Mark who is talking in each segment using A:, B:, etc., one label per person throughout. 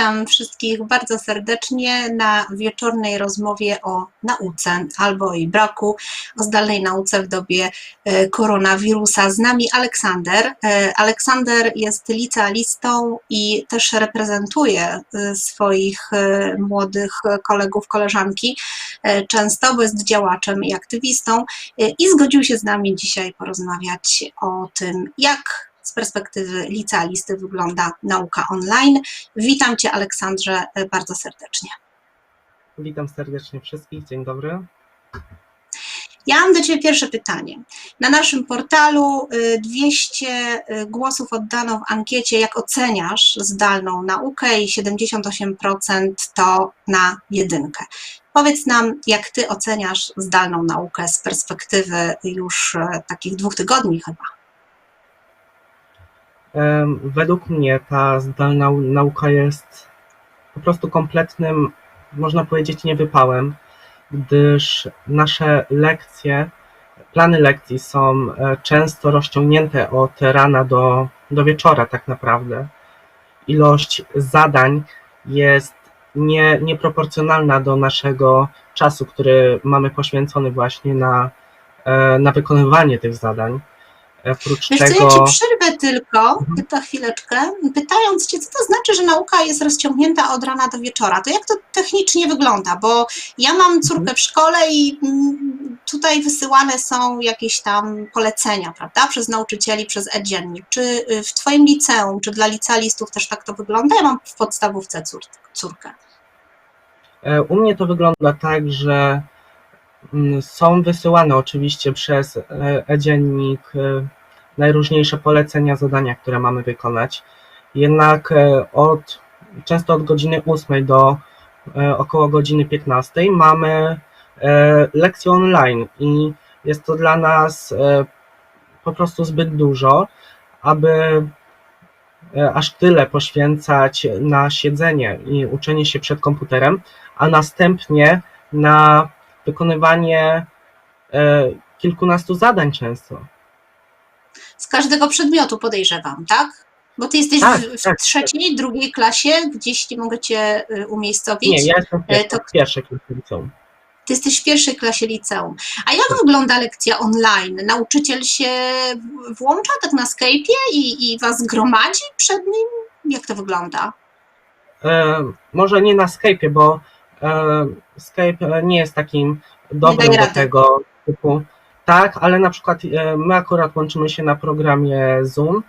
A: Witam wszystkich bardzo serdecznie na wieczornej rozmowie o nauce albo jej braku, o zdalnej nauce w dobie e, koronawirusa. Z nami Aleksander. E, Aleksander jest licealistą i też reprezentuje e, swoich młodych kolegów, koleżanki często, bo jest działaczem i aktywistą i zgodził się z nami dzisiaj porozmawiać o tym, jak z perspektywy licealisty wygląda nauka online. Witam Cię, Aleksandrze, bardzo serdecznie.
B: Witam serdecznie wszystkich, dzień dobry.
A: Ja mam do Ciebie pierwsze pytanie. Na naszym portalu y, 200 głosów oddano w ankiecie, jak oceniasz zdalną naukę i 78% to na jedynkę. Powiedz nam, jak Ty oceniasz zdalną naukę z perspektywy już e, takich dwóch tygodni chyba.
B: Według mnie ta zdalna nauka jest po prostu kompletnym, można powiedzieć, niewypałem, gdyż nasze lekcje, plany lekcji są e, często rozciągnięte od rana do, do wieczora tak naprawdę. Ilość zadań jest nie, nieproporcjonalna do naszego czasu, który mamy poświęcony właśnie na, e, na wykonywanie tych zadań. Oprócz
A: Wiesz
B: tego...
A: ja Ci przerwę tylko,
B: Mhm.
A: tylko chwileczkę, pytając Cię, co to znaczy, że nauka jest rozciągnięta od rana do wieczora? To jak to technicznie wygląda? Bo ja mam córkę w szkole i mm, tutaj wysyłane są jakieś tam polecenia, prawda, przez nauczycieli, przez e-dziennik. Czy y, w Twoim liceum, czy dla licealistów też tak to wygląda? Ja mam w podstawówce cór, córkę.
B: E, U mnie to wygląda tak, że są wysyłane oczywiście przez e, e-dziennik e, najróżniejsze polecenia, zadania, które mamy wykonać. Jednak e, od, często od godziny 8 do około godziny 15 mamy lekcje online i jest to dla nas po prostu zbyt dużo, aby aż tyle poświęcać na siedzenie i uczenie się przed komputerem, a następnie na wykonywanie e, kilkunastu zadań często.
A: Z każdego przedmiotu podejrzewam, tak? Bo Ty jesteś
B: Tak,
A: w, w
B: tak,
A: trzeciej, drugiej klasie, gdzieś nie mogę Cię y, umiejscowić.
B: Nie, ja jestem w
A: E,
B: pierwszej,
A: to-
B: w pierwszej klasie liceum.
A: Ty jesteś w pierwszej klasie liceum. A jak wygląda lekcja online? Nauczyciel się włącza tak na Skype'ie i, i was gromadzi przed nim? Jak to wygląda?
B: E, może nie na Skype'ie, bo e, Skype nie jest takim dobrym do
A: rady.
B: tego typu. Tak, ale na przykład e, my akurat łączymy się na programie Zoom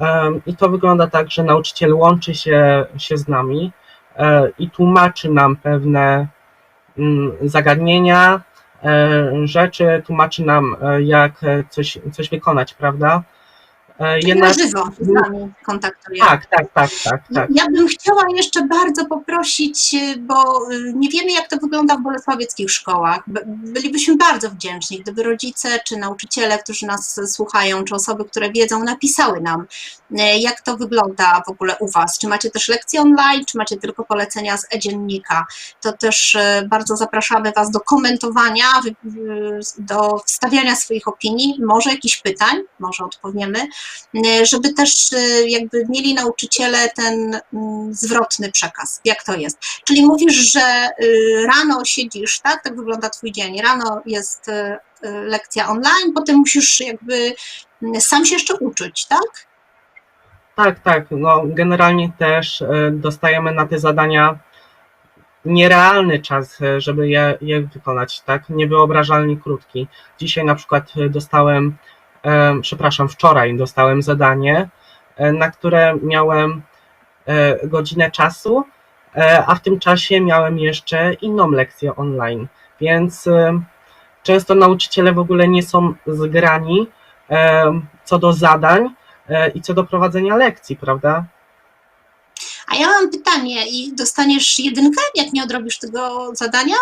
B: e, i to wygląda tak, że nauczyciel łączy się, się z nami e, i tłumaczy nam pewne mm, zagadnienia, rzeczy, tłumaczy nam jak coś, coś wykonać, prawda? E,
A: Czyli na żywo z nami kontaktuje.
B: tak, tak, tak, tak, tak.
A: Ja bym chciała jeszcze bardzo poprosić, y, bo y, nie wiemy, jak to wygląda w bolesławieckich szkołach. By- Bylibyśmy bardzo wdzięczni, gdyby rodzice czy nauczyciele, którzy nas słuchają, czy osoby, które wiedzą, napisały nam, y, jak to wygląda w ogóle u Was. Czy macie też lekcje online, czy macie tylko polecenia z e-dziennika? To też bardzo zapraszamy Was do komentowania, do wstawiania swoich opinii, może jakichś pytań, może odpowiemy żeby też y, jakby mieli nauczyciele ten mm, zwrotny przekaz, jak to jest. Czyli mówisz, że y, rano siedzisz, tak? Tak wygląda twój dzień. Rano jest y, y, lekcja online, potem musisz jakby mm, sam się jeszcze uczyć, tak?
B: Tak, tak. No, generalnie też dostajemy na te zadania nierealny czas, żeby je, je wykonać, tak? Niewyobrażalnie krótki. Dzisiaj na przykład dostałem, przepraszam, wczoraj dostałem zadanie, e, na które miałem e, godzinę czasu, e, a w tym czasie miałem jeszcze inną lekcję online, więc często nauczyciele w ogóle nie są zgrani co do zadań, i co do prowadzenia lekcji, prawda?
A: A ja mam pytanie i dostaniesz jedynkę, jak nie odrobisz tego zadania?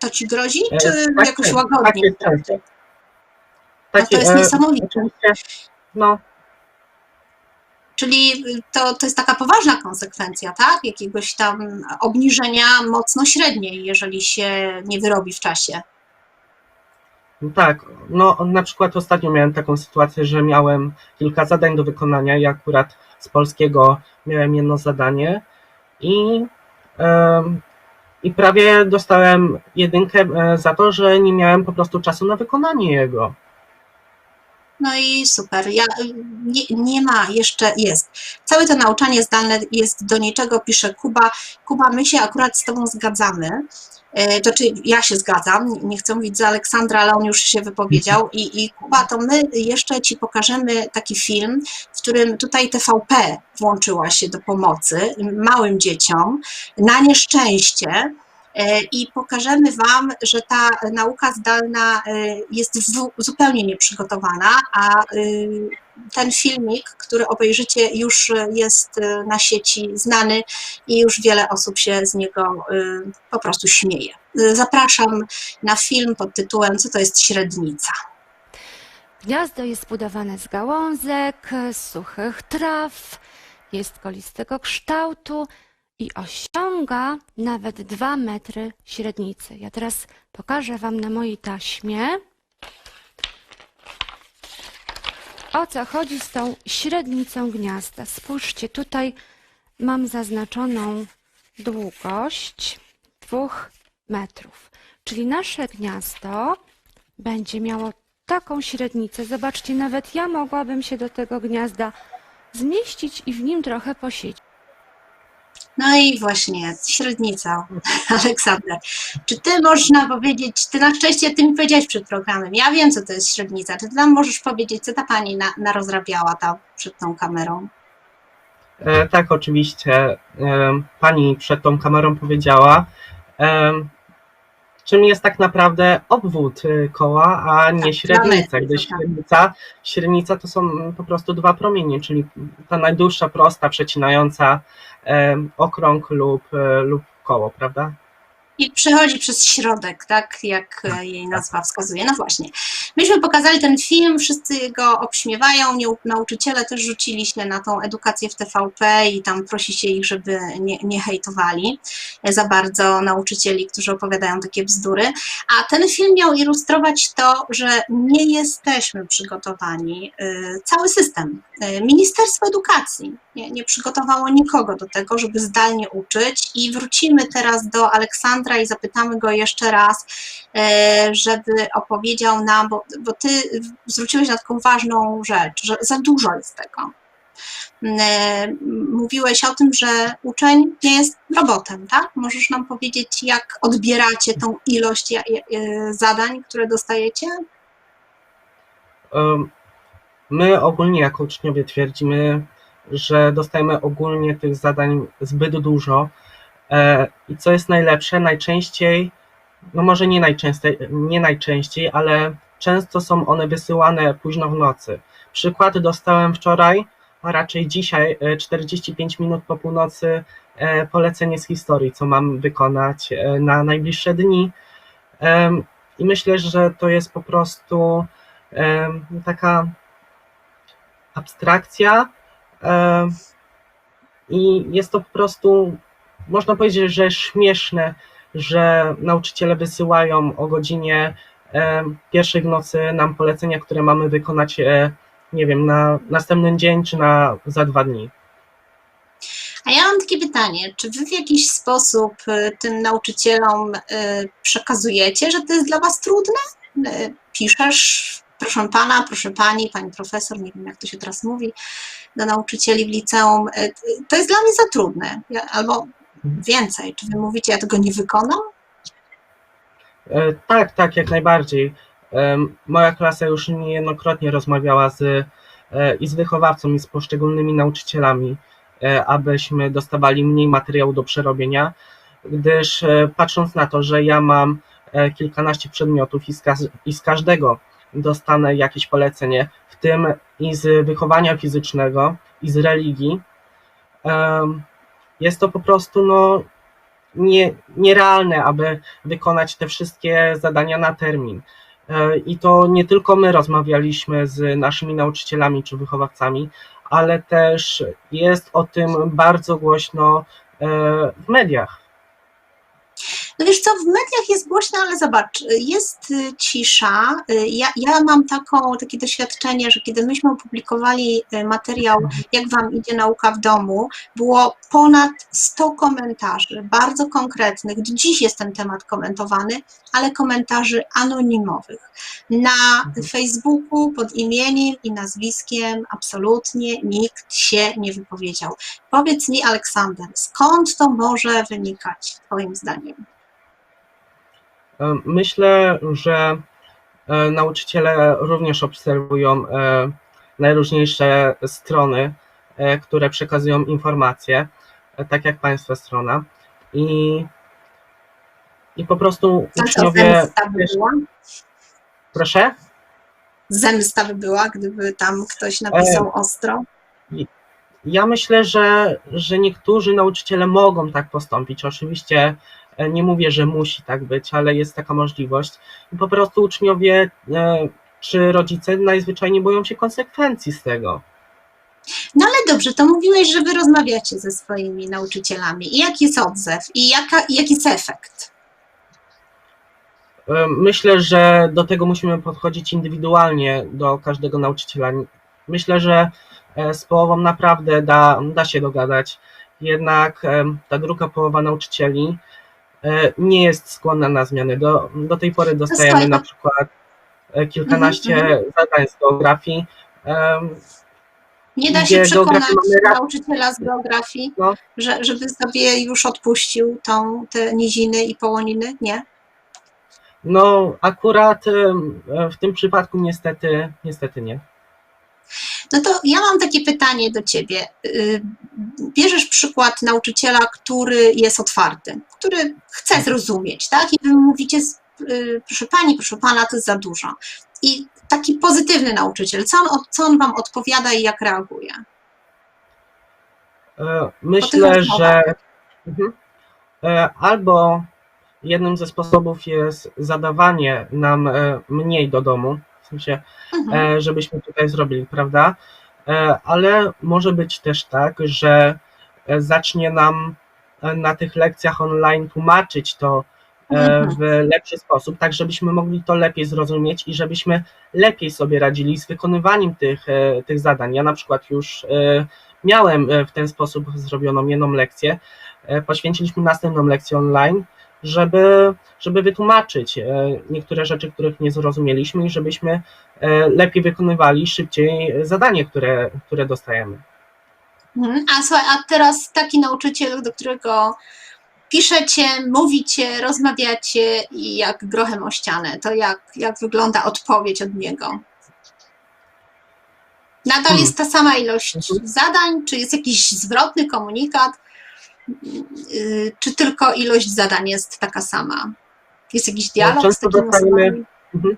A: To ci grozi, czy
B: tak,
A: jakoś łagodnie?
B: tak jest często.
A: No to jest
B: e,
A: niesamowite.
B: No,
A: Czyli to, to jest taka poważna konsekwencja, tak? Jakiegoś tam obniżenia mocno średniej, jeżeli się nie wyrobi w czasie.
B: tak, no na przykład ostatnio miałem taką sytuację, że miałem kilka zadań do wykonania i akurat z polskiego miałem jedno zadanie i, i prawie dostałem jedynkę e, za to, że nie miałem po prostu czasu na wykonanie jego.
A: No i super. Ja, nie, nie ma, jeszcze jest. Całe to nauczanie zdalne jest do niczego, pisze Kuba. Kuba, my się akurat z Tobą zgadzamy. E, To czy ja się zgadzam, nie chcę mówić za Aleksandra, ale on już się wypowiedział. I, I Kuba, to my jeszcze Ci pokażemy taki film, w którym tutaj TVP włączyła się do pomocy małym dzieciom na nieszczęście. E, I pokażemy Wam, że ta nauka zdalna e, jest zupełnie nieprzygotowana, a y, ten filmik, który obejrzycie, już jest na sieci znany i już wiele osób się z niego po prostu śmieje. Zapraszam na film pod tytułem Co to jest średnica?
C: Gniazdo jest zbudowane z gałązek, suchych traw, jest kolistego kształtu i osiąga nawet 2 metry średnicy. Ja teraz pokażę Wam na mojej taśmie, o co chodzi z tą średnicą gniazda. Spójrzcie, tutaj mam zaznaczoną długość 2 metrów, czyli nasze gniazdo będzie miało taką średnicę. Zobaczcie, nawet ja mogłabym się do tego gniazda zmieścić i w nim trochę posiedzieć.
A: No i właśnie, średnica. Aleksander, czy ty możesz nam powiedzieć, ty na szczęście ty mi powiedziałeś przed programem, ja wiem, co to jest średnica, czy ty nam możesz powiedzieć, co ta pani na, narozrabiała tam przed tą kamerą?
B: E, tak, oczywiście. em, Pani przed tą kamerą powiedziała, em, czym jest tak naprawdę obwód y, koła, a nie
A: Tak,
B: średnica. Gdyż
A: tak.
B: średnica, średnica to są po prostu dwa promienie, czyli ta najdłuższa prosta przecinająca okrąg lub, e, lub koło, prawda?
A: I przechodzi przez środek, tak jak e, jej nazwa wskazuje. No właśnie. Myśmy pokazali ten film, wszyscy go obśmiewają, niau- nauczyciele też rzucili się na tą edukację w TVP i tam prosi się ich, żeby nie, nie hejtowali za bardzo nauczycieli, którzy opowiadają takie bzdury. A ten film miał ilustrować to, że nie jesteśmy przygotowani. e, Cały system, e, Ministerstwo Edukacji nie, nie przygotowało nikogo do tego, żeby zdalnie uczyć i wrócimy teraz do Aleksandra i zapytamy go jeszcze raz, e, żeby opowiedział nam, bo, bo ty zwróciłeś na taką ważną rzecz, że za dużo jest tego. E, Mówiłeś o tym, że uczeń nie jest robotem, tak? Możesz nam powiedzieć, jak odbieracie tą ilość e, zadań, które dostajecie?
B: My ogólnie jako uczniowie twierdzimy, że dostajemy ogólnie tych zadań zbyt dużo. E, I co jest najlepsze, najczęściej, no może nie najczęściej, nie najczęściej, ale często są one wysyłane późno w nocy. Przykład dostałem wczoraj, a raczej dzisiaj, e, 45 minut po północy, e, polecenie z historii, co mam wykonać e, na najbliższe dni. I myślę, że to jest po prostu taka abstrakcja i jest to po prostu, można powiedzieć, że śmieszne, że nauczyciele wysyłają o godzinie em, pierwszej w nocy nam polecenia, które mamy wykonać, e, nie wiem, na następny dzień czy na za dwa dni.
A: A ja mam takie pytanie, czy wy w jakiś sposób y, tym nauczycielom przekazujecie, że to jest dla was trudne? Piszesz, proszę pana, proszę pani, pani profesor, nie wiem jak to się teraz mówi, do nauczycieli w liceum, to jest dla mnie za trudne, albo więcej, czy wy mówicie, ja tego nie wykonam?
B: E, Tak, tak, jak najbardziej. Em, Moja klasa już niejednokrotnie rozmawiała z, e, i z wychowawcą, i z poszczególnymi nauczycielami, e, abyśmy dostawali mniej materiału do przerobienia, gdyż e, patrząc na to, że ja mam e, kilkanaście przedmiotów i z, i z każdego dostanę jakieś polecenie, w tym i z wychowania fizycznego, i z religii, jest to po prostu no, nie, nierealne, aby wykonać te wszystkie zadania na termin. E, I to nie tylko my rozmawialiśmy z naszymi nauczycielami czy wychowawcami, ale też jest o tym bardzo głośno e, w mediach.
A: No wiesz co, w mediach jest głośno, ale zobacz, jest y, cisza. Y, Ja, ja mam taką, takie doświadczenie, że kiedy myśmy opublikowali y, materiał Jak Wam idzie nauka w domu, było ponad 100 komentarzy, bardzo konkretnych. Dziś jest ten temat komentowany, ale komentarzy anonimowych. Na Facebooku pod imieniem i nazwiskiem absolutnie nikt się nie wypowiedział. Powiedz mi, Aleksander, skąd to może wynikać, Twoim zdaniem?
B: Myślę, że e, nauczyciele również obserwują e, najróżniejsze strony, e, które przekazują informacje, tak jak Państwa strona. I, i po prostu
A: A co,
B: uczniowie.
A: zemsta by była?
B: Proszę?
A: Zemsta by była, gdyby tam ktoś napisał ostro?
B: Ja myślę, że, że niektórzy nauczyciele mogą tak postąpić. Oczywiście nie mówię, że musi tak być, ale jest taka możliwość. I po prostu uczniowie e, czy rodzice najzwyczajniej boją się konsekwencji z tego.
A: No ale dobrze, to mówiłeś, że wy rozmawiacie ze swoimi nauczycielami. I jaki jest odzew? I jaka, jaki jest efekt?
B: E, Myślę, że do tego musimy podchodzić indywidualnie do każdego nauczyciela. Myślę, że e, z połową naprawdę da, da się dogadać. Jednak e, ta druga połowa nauczycieli e, nie jest skłonna na zmiany. Do, do tej pory dostajemy na
A: to-
B: przykład e, kilkanaście
A: Mhm,
B: zadań z geografii.
A: Nie da się przekonać nauczyciela z geografii,
B: No.
A: że, żeby sobie już odpuścił tą, te niziny i połoniny? Nie?
B: No, akurat w tym przypadku niestety, niestety nie.
A: No to ja mam takie pytanie do ciebie. Y, Bierzesz przykład nauczyciela, który jest otwarty, który chce zrozumieć, tak? I wy mówicie, y, proszę pani, proszę pana, to jest za dużo. I taki pozytywny nauczyciel, co on, co on wam odpowiada i jak reaguje?
B: E, Myślę, że mhm. E, albo jednym ze sposobów jest zadawanie nam e, mniej do domu, sensie,
A: Mhm.
B: e, żebyśmy tutaj zrobili, prawda? E, Ale może być też tak, że e, zacznie nam na tych lekcjach online tłumaczyć to
A: Mhm.
B: w lepszy sposób, tak żebyśmy mogli to lepiej zrozumieć i żebyśmy lepiej sobie radzili z wykonywaniem tych, tych zadań. Ja na przykład już miałem w ten sposób zrobioną jedną lekcję. Poświęciliśmy następną lekcję online, żeby, żeby wytłumaczyć e, niektóre rzeczy, których nie zrozumieliśmy i żebyśmy e, lepiej wykonywali szybciej zadanie, które, które dostajemy.
A: Mhm. A słuchaj, a teraz taki nauczyciel, do którego piszecie, mówicie, rozmawiacie i jak grochem o ścianę, to jak, jak wygląda odpowiedź od niego? Nadal
B: Hmm.
A: jest ta sama ilość
B: Mhm.
A: zadań, czy jest jakiś zwrotny komunikat, czy tylko ilość zadań jest taka sama? Jest jakiś dialog z
B: często
A: takimi
B: dostajemy-? Mhm.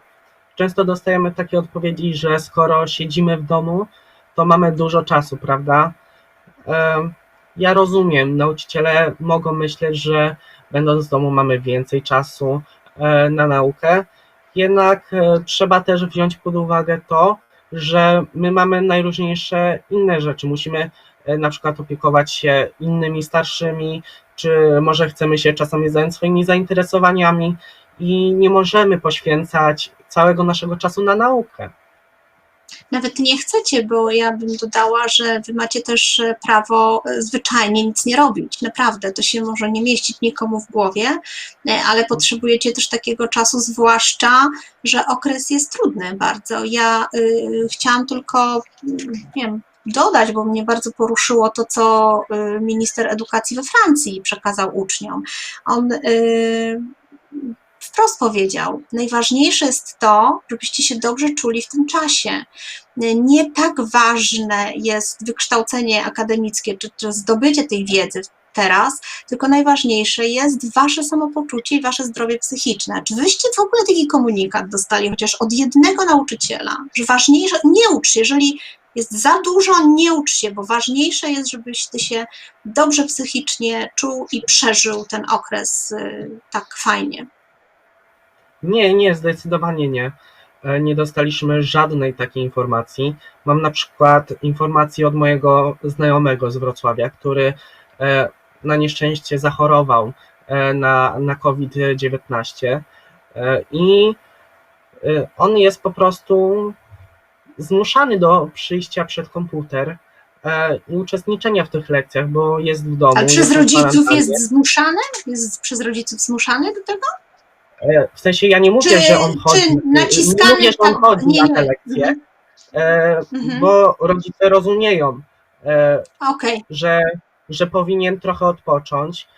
B: Często dostajemy takie odpowiedzi, że skoro siedzimy w domu, to mamy dużo czasu, prawda? Ja rozumiem, nauczyciele mogą myśleć, że będąc w domu mamy więcej czasu e, na naukę, jednak e, trzeba też wziąć pod uwagę to, że my mamy najróżniejsze inne rzeczy. Musimy na przykład opiekować się innymi starszymi, czy może chcemy się czasami zająć swoimi zainteresowaniami i nie możemy poświęcać całego naszego czasu na naukę.
A: Nawet nie chcecie, bo ja bym dodała, że wy macie też e, prawo e, zwyczajnie nic nie robić. Naprawdę, to się może nie mieścić nikomu w głowie, e, ale potrzebujecie też takiego czasu, zwłaszcza, że okres jest trudny bardzo. Ja y, chciałam tylko, nie wiem, dodać, bo mnie bardzo poruszyło to, co y, minister edukacji we Francji przekazał uczniom. On y, wprost powiedział, najważniejsze jest to, żebyście się dobrze czuli w tym czasie. Nie tak ważne jest wykształcenie akademickie czy, czy zdobycie tej wiedzy teraz, tylko najważniejsze jest wasze samopoczucie i wasze zdrowie psychiczne. Czy wyście w ogóle taki komunikat dostali chociaż od jednego nauczyciela, że ważniejsze, nie ucz jeżeli jest za dużo, nie ucz się, bo ważniejsze jest, żebyś ty się dobrze psychicznie czuł i przeżył ten okres y, tak fajnie.
B: Nie, nie, zdecydowanie nie. E, Nie dostaliśmy żadnej takiej informacji. Mam na przykład informację od mojego znajomego z Wrocławia, który e, na nieszczęście zachorował e, na, na COVID-19 e, i on jest po prostu zmuszany do przyjścia przed komputer e, i uczestniczenia w tych lekcjach, bo jest w domu.
A: A przez rodziców jest zmuszany? Jest przez rodziców zmuszany do tego?
B: E, W sensie ja nie mówię,
A: Czy-
B: że on chodzi,
A: czy naciskany
B: nie mówię, że on
A: tak-
B: chodzi
A: nie,
B: na te lekcje,
A: Mhm.
B: e,
A: Mhm.
B: bo rodzice rozumieją,
A: Okej,
B: że, że powinien trochę odpocząć,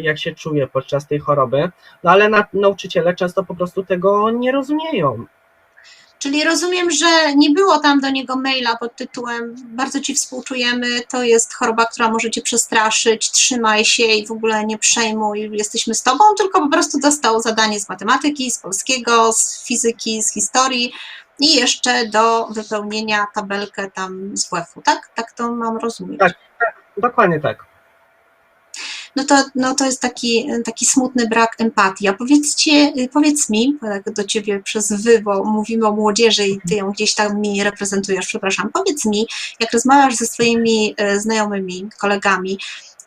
B: jak się czuje podczas tej choroby, no ale na, nauczyciele często po prostu tego nie rozumieją.
A: Czyli rozumiem, że nie było tam do niego maila pod tytułem bardzo Ci współczujemy, to jest choroba, która może Cię przestraszyć, trzymaj się i w ogóle nie przejmuj, jesteśmy z Tobą, tylko po prostu dostał zadanie z matematyki, z polskiego, z fizyki, z historii i jeszcze do wypełnienia tabelkę tam z WF-u, tak? Tak to mam rozumieć.
B: Tak. Dokładnie tak.
A: No to, no to jest taki, taki smutny brak empatii. A powiedzcie, powiedz mi, tak do ciebie przez wy, bo mówimy o młodzieży i ty ją gdzieś tam mi reprezentujesz, przepraszam. Powiedz mi, jak rozmawiasz ze swoimi e, znajomymi, kolegami,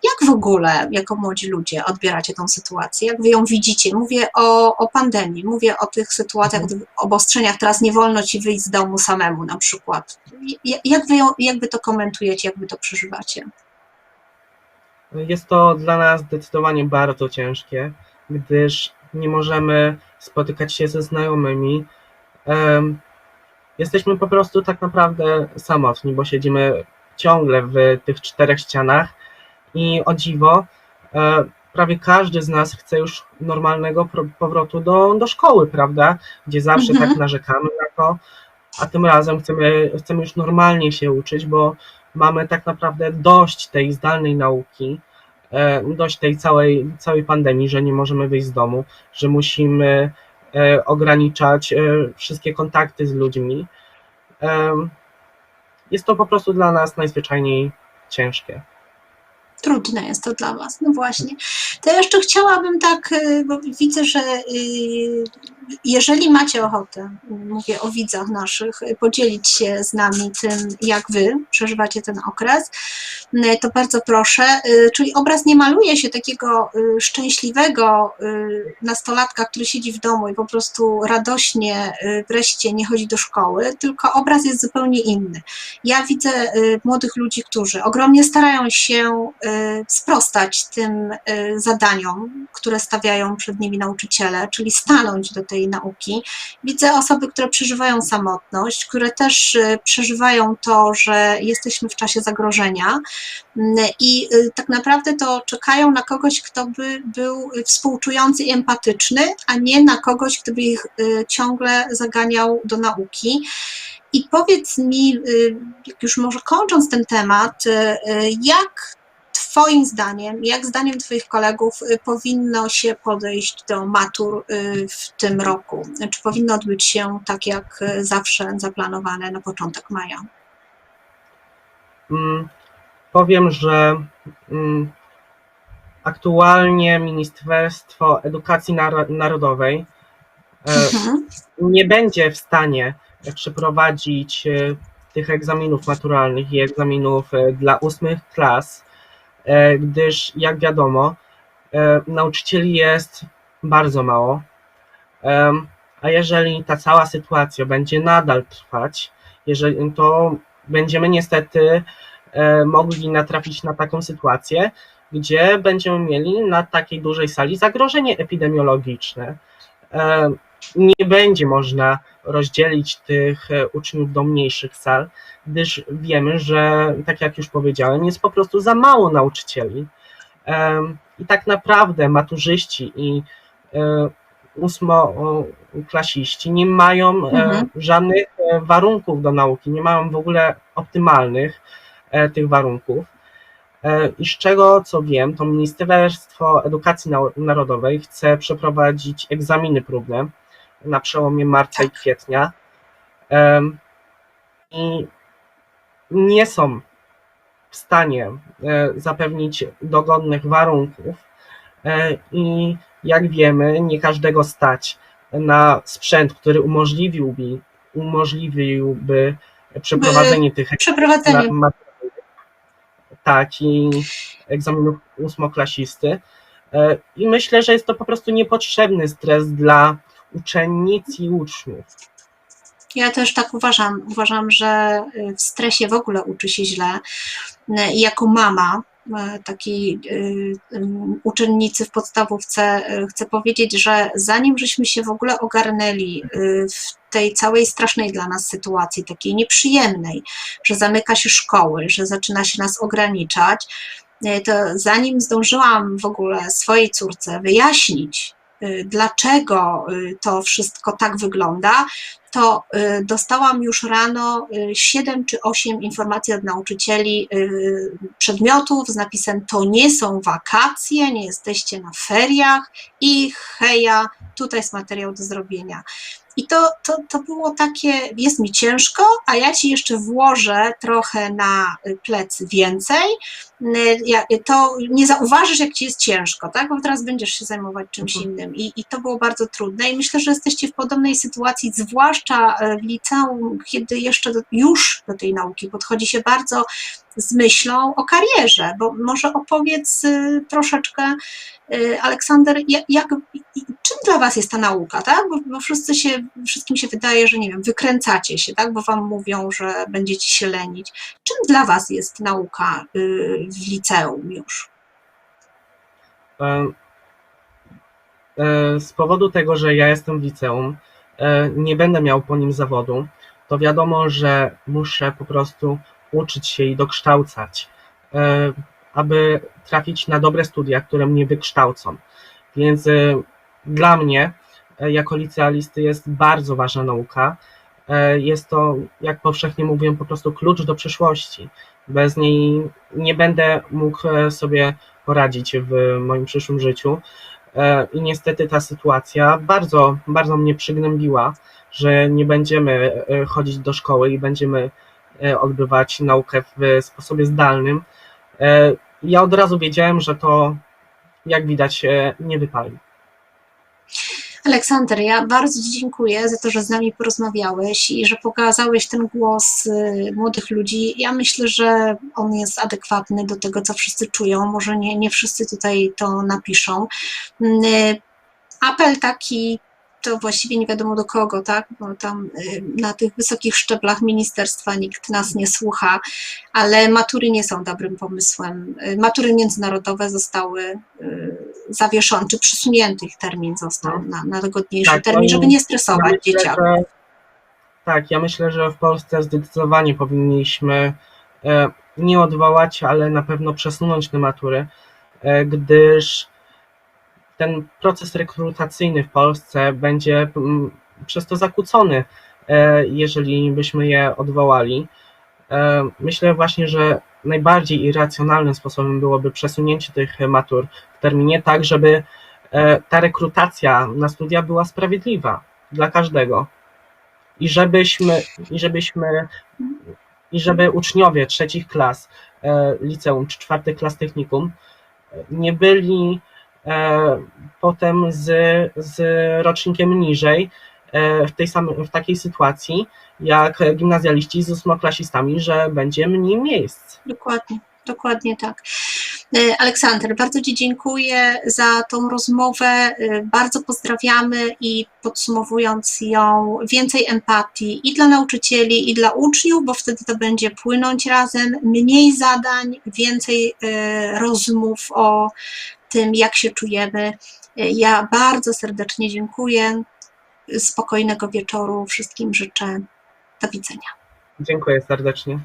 A: jak w ogóle, jako młodzi ludzie, odbieracie tą sytuację? Jak wy ją widzicie? Mówię o, o pandemii, mówię o tych sytuacjach, tych obostrzeniach. Teraz nie wolno ci wyjść z domu samemu na przykład. Ja- Jak wy, ją, jak wy to komentujecie, jak wy to przeżywacie?
B: Jest to dla nas zdecydowanie bardzo ciężkie, gdyż nie możemy spotykać się ze znajomymi. Jesteśmy po prostu tak naprawdę samotni, bo siedzimy ciągle w tych czterech ścianach i o dziwo, e, prawie każdy z nas chce już normalnego powrotu do, do szkoły, prawda? Gdzie zawsze
A: Mhm.
B: tak narzekamy na to, a tym razem chcemy, chcemy już normalnie się uczyć, bo mamy tak naprawdę dość tej zdalnej nauki, e, dość tej całej, całej pandemii, że nie możemy wyjść z domu, że musimy e, ograniczać e, wszystkie kontakty z ludźmi. Jest to po prostu dla nas najzwyczajniej ciężkie.
A: Trudne jest to dla Was, no właśnie. To jeszcze chciałabym tak, bo widzę, że y, jeżeli macie ochotę, mówię o widzach naszych, podzielić się z nami tym, jak Wy przeżywacie ten okres, y, to bardzo proszę. Y, Czyli obraz nie maluje się takiego y, szczęśliwego y, nastolatka, który siedzi w domu i po prostu radośnie wreszcie nie chodzi do szkoły, tylko obraz jest zupełnie inny. Ja widzę młodych ludzi, którzy ogromnie starają się sprostać tym zadaniom, które stawiają przed nimi nauczyciele, czyli stanąć do tej nauki. Widzę osoby, które przeżywają samotność, które też y, przeżywają to, że jesteśmy w czasie zagrożenia mm, i y, tak naprawdę to czekają na kogoś, kto by był współczujący i empatyczny, a nie na kogoś, kto by ich y, ciągle zaganiał do nauki. I powiedz mi, już może kończąc ten temat, jak Twoim zdaniem, jak zdaniem Twoich kolegów y, powinno się podejść do matur y, w tym roku? Czy powinno odbyć się tak jak y, zawsze zaplanowane na początek maja?
B: Mm, Powiem, że mm, aktualnie Ministerstwo Edukacji Naro- Narodowej e,
A: Mhm.
B: nie będzie w stanie przeprowadzić tych egzaminów maturalnych i egzaminów dla ósmych klas, gdyż jak wiadomo, e, nauczycieli jest bardzo mało. A jeżeli ta cała sytuacja będzie nadal trwać, jeżeli, to będziemy niestety e, mogli natrafić na taką sytuację, gdzie będziemy mieli na takiej dużej sali zagrożenie epidemiologiczne. Nie będzie można rozdzielić tych e, uczniów do mniejszych sal, gdyż wiemy, że, tak jak już powiedziałem, jest po prostu za mało nauczycieli. I tak naprawdę maturzyści i e, ósmoklasiści nie mają e,
A: Mhm.
B: żadnych warunków do nauki, nie mają w ogóle optymalnych tych warunków. I z czego co wiem, to Ministerstwo Edukacji Narodowej chce przeprowadzić egzaminy próbne na przełomie marca i kwietnia. I nie są w stanie e, zapewnić dogodnych warunków. E, I jak wiemy, nie każdego stać na sprzęt, który umożliwiłby, umożliwiłby przeprowadzenie tych
A: Przeprowadzenie.
B: tak, i egzaminów ósmoklasisty. E, I myślę, że jest to po prostu niepotrzebny stres dla uczennic i uczniów.
A: Ja też tak uważam. Uważam, że y, w stresie w ogóle uczy się źle. Y, I jako mama y, takiej uczennicy w podstawówce chcę powiedzieć, że zanim żeśmy się w ogóle ogarnęli w tej całej strasznej dla nas sytuacji, takiej nieprzyjemnej, że zamyka się szkoły, że zaczyna się nas ograniczać, to zanim zdążyłam w ogóle swojej córce wyjaśnić, dlaczego y, to wszystko tak wygląda, to y, dostałam już rano 7 czy 8 informacji od nauczycieli y, przedmiotów z napisem to nie są wakacje, nie jesteście na feriach i heja, tutaj jest materiał do zrobienia. I to, to, to było takie, jest mi ciężko, a ja ci jeszcze włożę trochę na y, plecy więcej. Y, ja- To nie zauważysz, jak ci jest ciężko, tak? Bo teraz będziesz się zajmować czymś
B: Mhm.
A: innym. I, I to było bardzo trudne. I myślę, że jesteście w podobnej sytuacji, zwłaszcza e, w liceum, kiedy jeszcze do, już do tej nauki podchodzi się bardzo z myślą o karierze, bo może opowiedz y, troszeczkę, y, Aleksander, jak, jak, czym dla Was jest ta nauka, tak? Bo, bo wszyscy się, wszystkim się wydaje, że nie wiem, wykręcacie się, tak? Bo Wam mówią, że będziecie się lenić. Czym dla Was jest nauka y, w liceum już?
B: E, e, Z powodu tego, że ja jestem w liceum, e, nie będę miał po nim zawodu, to wiadomo, że muszę po prostu uczyć się i dokształcać, aby trafić na dobre studia, które mnie wykształcą. Więc dla mnie, jako licealisty, jest bardzo ważna nauka. E, Jest to, jak powszechnie mówią, po prostu klucz do przyszłości. Bez niej nie będę mógł e, sobie poradzić w moim przyszłym życiu. E, I niestety ta sytuacja bardzo, bardzo mnie przygnębiła, że nie będziemy e, chodzić do szkoły i będziemy e, odbywać naukę w sposobie zdalnym. E, Ja od razu wiedziałem, że to, jak widać, e, nie wypali.
A: Aleksander, ja bardzo Ci dziękuję za to, że z nami porozmawiałeś i że pokazałeś ten głos y, młodych ludzi. Ja myślę, że on jest adekwatny do tego, co wszyscy czują. Może nie, nie wszyscy tutaj to napiszą. Y, Apel taki to właściwie nie wiadomo do kogo, tak? Bo tam y, na tych wysokich szczeblach ministerstwa nikt nas nie słucha, ale matury nie są dobrym pomysłem. Matury międzynarodowe zostały y, zawieszone, czy przesunięty ich termin został na, na dogodniejszy
B: Tak,
A: termin, żeby nie stresować
B: myślę,
A: dzieciaków.
B: że, tak, ja myślę, że w Polsce zdecydowanie powinniśmy e, nie odwołać, ale na pewno przesunąć te matury, e, gdyż ten proces rekrutacyjny w Polsce będzie mm, przez to zakłócony, e, jeżeli byśmy je odwołali. Myślę właśnie, że najbardziej irracjonalnym sposobem byłoby przesunięcie tych matur w terminie tak, żeby e, ta rekrutacja na studia była sprawiedliwa dla każdego. I żebyśmy, i żebyśmy, i żeby uczniowie trzecich klas e, liceum czy czwartych klas technikum e, nie byli potem z, z rocznikiem niżej w, tej samej, w takiej sytuacji jak gimnazjaliści z ósmoklasistami, że będzie mniej miejsc.
A: Dokładnie, dokładnie tak. E, Aleksander, bardzo Ci dziękuję za tą rozmowę. E, Bardzo pozdrawiamy i podsumowując ją, więcej empatii i dla nauczycieli, i dla uczniów, bo wtedy to będzie płynąć razem, mniej zadań, więcej e, rozmów o tym, jak się czujemy. E, Ja bardzo serdecznie dziękuję. Spokojnego wieczoru wszystkim życzę. Do widzenia.
B: Dziękuję serdecznie.